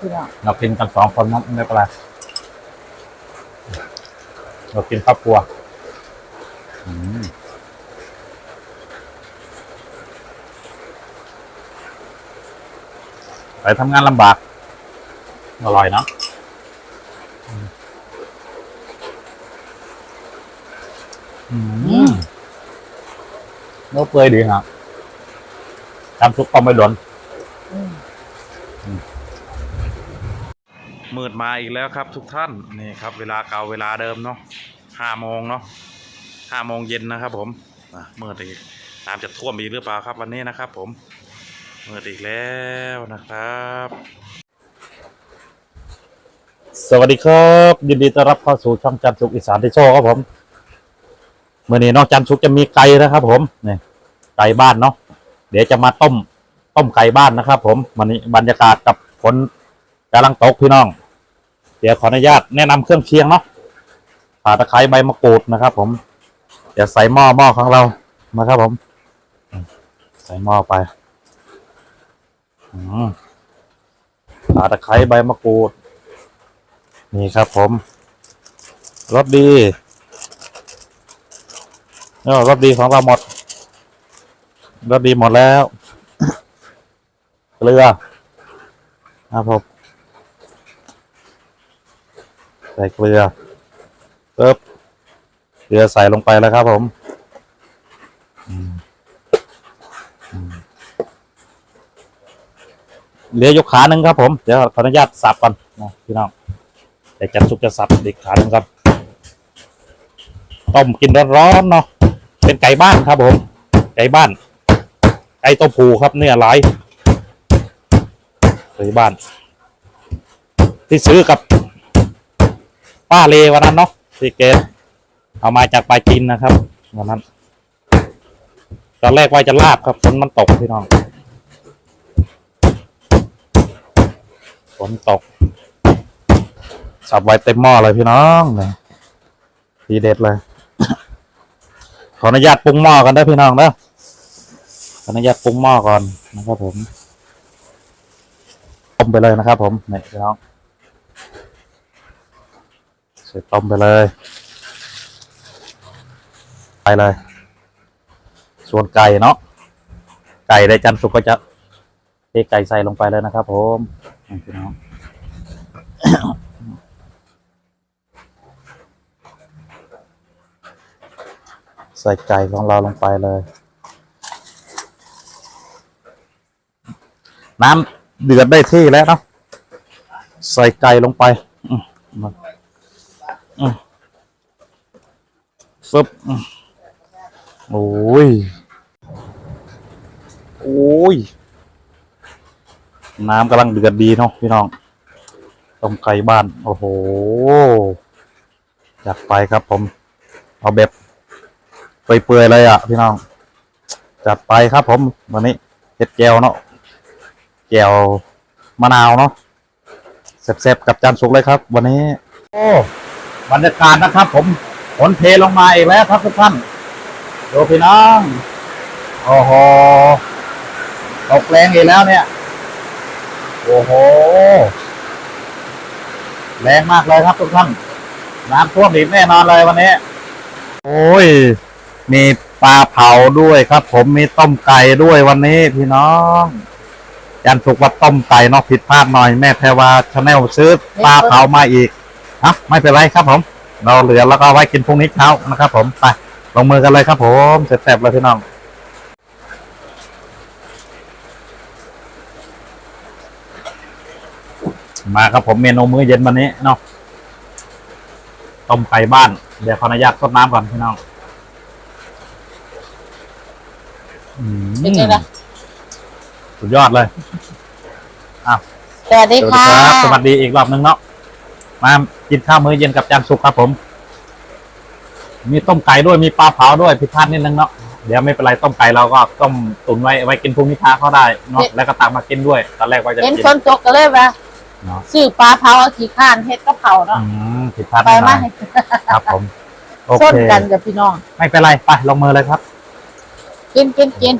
พี่น้องเรากินกันสองคนนะไม่เป็นไรเรากินครอบครัวอืมไปทำงานลำบาก อร่อยเนาะอืมอืมเนื้อเปื่อยดีครับทำซุปก็ไม่หล่น อืม มืดมาอีกแล้วครับทุกท่านนี่ครับเวลาเก่าเวลาเดิมเนาะห้าโมงเนาะห้าโมงเย็นนะครับ ผมอะมืดอีกน้ำจะท่วมอีกหรือเปล่าครับวันนี้นะครับ ผมมืดอีกแล้วนะครับ สวัสดีครับ ยินดีต้อนรับเข้าสู่ช่องจันทร์สุขอีสานที่โชว์ครับผมเมื่อนี้นอกจันทร์สุขจะมีไก่นะครับ ผมนี่ไก่บ้านเนาะเดี๋ยวจะมาต้มต้มไก่บ้านนะครับ ผมวันนี้บรรยากาศกับฝนกำลังตกพี่น้อง เดี๋ยวขออนุญาตแนะนำเครื่องเคียงเนาะข่าตะไคร้ใบมะกรูดนะครับ ผม เดี๋ยวใส่หม้อหม้อของเรามาครับ ผม ใส่หม้อไปอืมข่าตะไคร้ใบมะกรูด นี่ครับ ผมรสดีเออรสดีของเราหมดรสดีหมดแล้วเกลือครับผม ใส่เกลือปึ๊บเกลือใส่ลงไปแล้วครับผมเหลือยกขาหนึ่งครับผมเดี๋ยวขออนุญาตสับก่อนนะพี่น้องเดี๋ยวจันสุกจะสับอีกขาหนึ่งครับต้มกินร้อนๆเนาะเป็นไก่บ้านครับผม ไก่บ้าน ไก่ตัวผูครับเนื้อหลายไก่บ้าน ที่ซื้อกับ ป้าเลวันนั้นเนาะที่เกตเอามาจากปลายจีนนะครับวันนั้นตอนแรกว่าจะลาบครับฝนมันตกพี่น้องฝนตก สับไว้เต็มหม้อเลยพี่น้องเนี่ยทีเด็ดเลย ขออนุญาตปรุงหม้อกันได้พี่น้องเด้อขออนุญาตปรุงหม้อก่อนนะครับผมต้มไปเลยนะครับผมนี่พี่น้อง ใส่ต้มไปเลย ไปเลย ส่วนไก่เนาะไก่ได้จันทร์สุกก็จะเทไก่ใส่ลงไปเลยนะครับ ผมพี่น้องใส่ไก่ของเราลงไปเลย น้ำเดือดได้ที่แล้วเนาะใส่ไก่ลงไป อืมมาฟึบโอ้ย โอ้ย น้ำกำลังเดือดดีเนาะพี่น้องต้มไก่บ้าน โอ้โหจัดไปครับผม เอาแบบเปื่อยๆเลยอะ พี่น้อง จัดไปครับผม วันนี้เห็ดแก้วเนาะแก้วมะนาวเนาะแซ่บๆกับจานสุกเลยครับ วันนี้ โอ้ บรรยากาศนะครับ ผมฝนเทลงมาอีกแล้วครับทุกท่านดูพี่น้องโอ้โหตกแรงอีกแล้วเนี่ย โอ้โหแรงมากเลยครับทุกท่านน้ำท่วมอีกแน่นอนเลยวันนี้ โอ้ย มีปลาเผาด้วยครับ ผมมีต้มไก่ด้วยวันนี้ พี่น้องยันถูกว่าต้มไก่นอกผิดพลาดหน่อยแม่แพรวาชาแนลซื้อปลาเผามาอีก อะไม่เป็นไรครับผม เราเหลือแล้วก็เอาไว้กินพรุ่งนี้เช้านะครับผมไปลงมือกันเลยครับผมเสร็จแซ่บเลยพี่น้องมาครับผมเมนูมื้อเย็นวันนี้เนาะต้มไก่บ้าน เดี๋ยวขออนุญาตทดน้ำก่อนพี่น้องอืมเป็นไงล่ะสุดยอดเลยสวัสดีสวัสดีค่ะครับสวัสดีอีกรอบหนึ่งเนาะ มากินข้าวมื้อเย็นกับจานสุกครับผม มีต้มไก่ด้วยมีปลาเผาด้วยผิดพลาดนิดนึงเนาะเดี๋ยวไม่เป็นไรต้มไก่เราก็ต้มตุนไว้ไว้กินพรุ่งนี้เช้าเขาได้เนาะแล้วก็ตักมากินด้วยตอนแรกว่าจะเห็นกินฝนตกก็เลยว่าเนาะซื้อปลาเผาเอาขี้ข้านเฮ็ดก็เผาเนาะอืมผิดพลาดไปนิดหน่มาอยครับผมโอส้นเคกันกับพี่น้อง ไม่เป็นไรไปลงมือเลยครับ กินกินกิน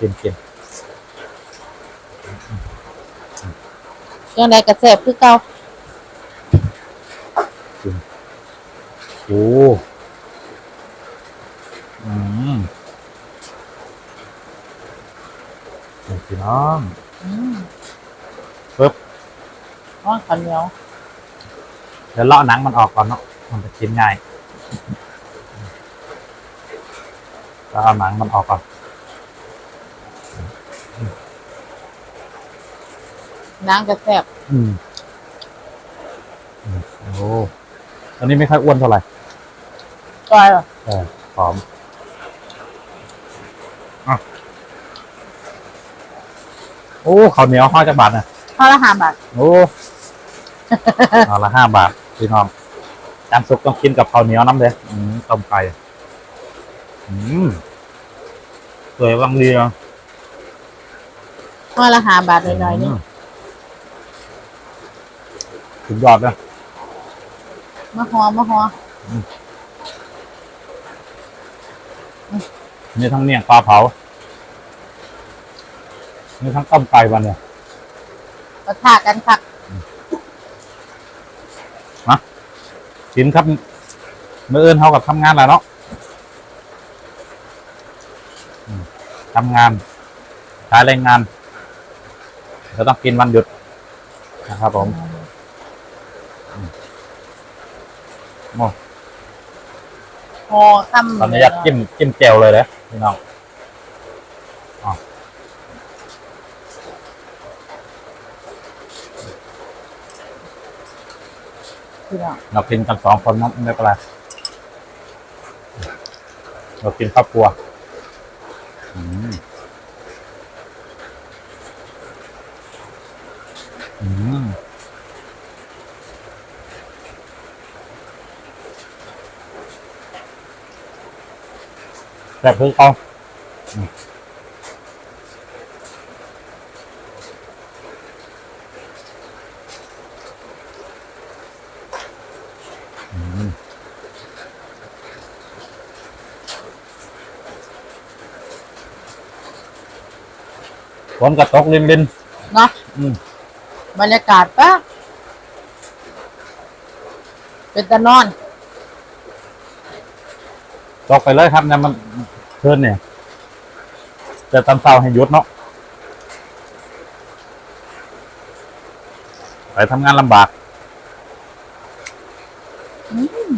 กินกินจังไดก็แซ่บคือเก่า โอ้อืมนี่พี่น้องอืมปึ๊บอ๋อข้าวเหนียวเดี๋ยวเลาะหนังมันออกก่อนเนาะมันจะกินง่ายแล้วเอาหนังมันออกก่อนนางก็แซ่บอืมอืมโอ้ อันนี้ไม่ค่อยอ้วนเท่าไหร่จอยเหรอเออหอมอะโอ้ข้าวเหนียวห้าจะบาทนะข้าวละห้าบาท โอ้เอาละห้าบาทพี่น้องจานซุปต้องกินกับข้าวเหนียวน้ำเด้อืมต้มไก่อืมสวยบางดีอะข้าวละห้าบาทหน่อยๆนี่มสุดยอดเลย มะฮอมะฮอมีทั้งเมี่ยงปลาเผามีทั้งต้มไก่วันเนี่ยปะทะกันคักกินครับเมื่อเอินเท่ากับทำงานแหละเนาะอืมทำงานขายแรงงานเราต้องกินวันหยุดนะครับผม โอ้ฮอค่ำตอนนี้ยัดจิ้มจิ้มแจ่วเลยเลยพี่น้องพี่น้องเรากินกันสองคนนะไม่เป็นไรเรากินครอบครัวอืมอืม แบบคือเขาอืมอืมฝนกระตกลินลินเนาะอืมบรรยากาศปะเป็นตะนอน ตกไปเลยครับเนี่ยมันเพื่อนเนี่ยจะตำเศร้าให้ยุดเนาะไปทำงานลำบากอืม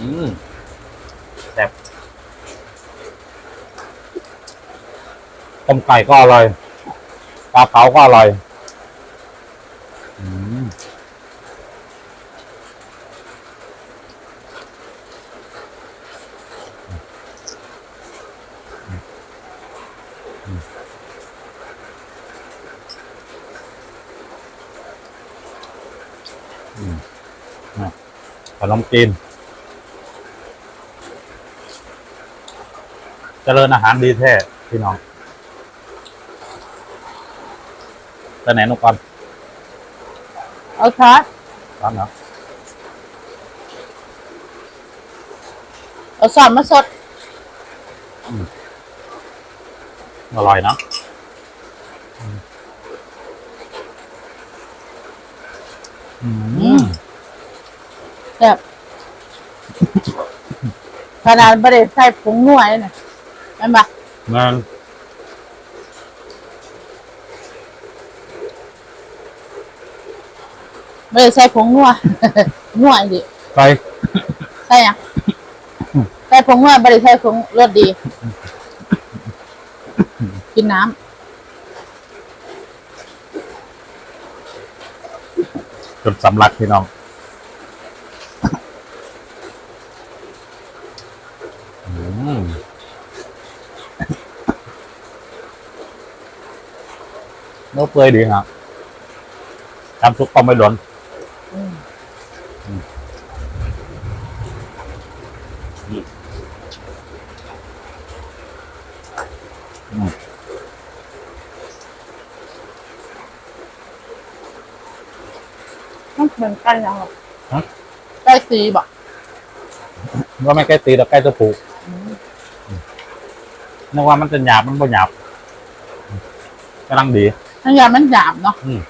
อืมแบบ ต้มไก่ก็อร่อยปลาเผาก็อร่อยอืมอืมอะขนมจีนเจริญอาหารดีแท้พี่น้อง ไปไหนนุกก่อนเอาช้อนร้านเนาะเอาซอสมาสดอร่อยเนาะอืมแซ่บขนาดบริใส่ผงนัวเลยนะเห็นปะงานบริใส่ผงนัว นัวดิไปใส่ยังใส่ผงนัวบริใส่ผงรสดี กินน้จนสำลักพี่น้องอืมเนื้อเปื่อยดีครับทำซุปต้มไม่หล่นำอืม มันเหมือนกันยังหรอฮะล้ตีบอกว่าไม่ใกล้ตีแต่ใกล้ตัวผูกนึกว่ามันจะหยาบมันบ่หยาบกำลังดีน้ำยามันหยาบเนาะอืม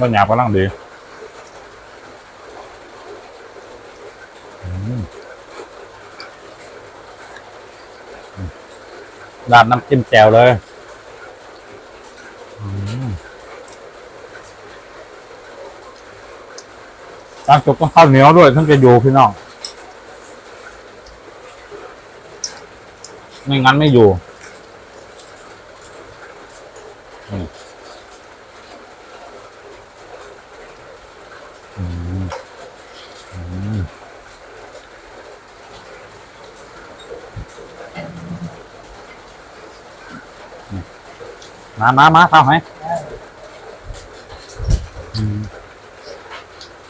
บ่หยาบกำลังดีอืมอืมราดน้ำจิ้มแจ่วเลยตามจุกต้องข้าวเหนียวด้วยถึงจะอยู่พี่น้อง ไม่งั้นไม่อยู่อืมอืมอืม มามามาเข้าไหมอืม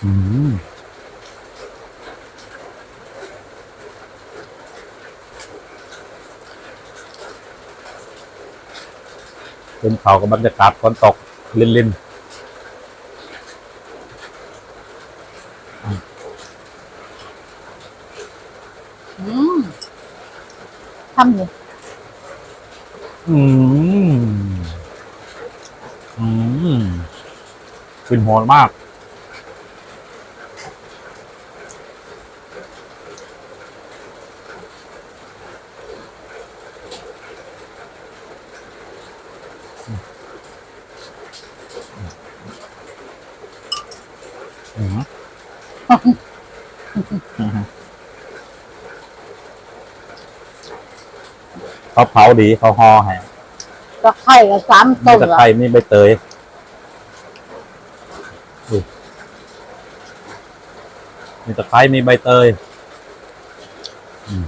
อืมเป็นเขากับบรรยากาศฝนตกลินลินอืมทำเลยอืม อืม กลิ่นโหดมาก อืมเขาเผาดีเขาห่อให้ตะไคร่กับสามต้นตะเหรอไคร้มีใบเตย มีตะไคร้มีใบเตยอืม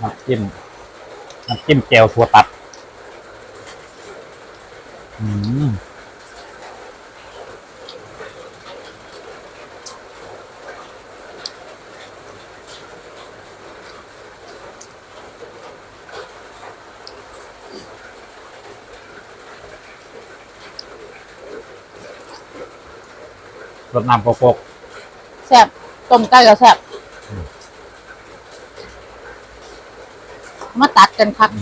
น้ำจิ้มน้ำจิ้มแจ่วถั่วตัด รดน้ำโปกแซ่บต้มไก่กับแซ่บมาตัดกันครับๆ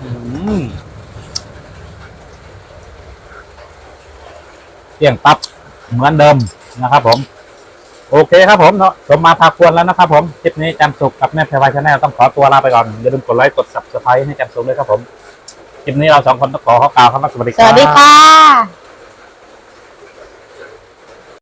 อืมเที่ยงตับเหมือนเดิมนะครับผม โอเคครับผมเนาะผมมาพาควรแล้วนะครับผมคลิปนี้จันสุกกับแม่แพรวาชาแนลต้องขอตัวลาไปก่อนอย่าลืมกดไลค์กดซับสไครต์ให้จันสุกด้วยครับผมคลิปนี้เราสองคนต้องขอขอกล่าวคำว่าสวัสดีครับวัสดีค่ะ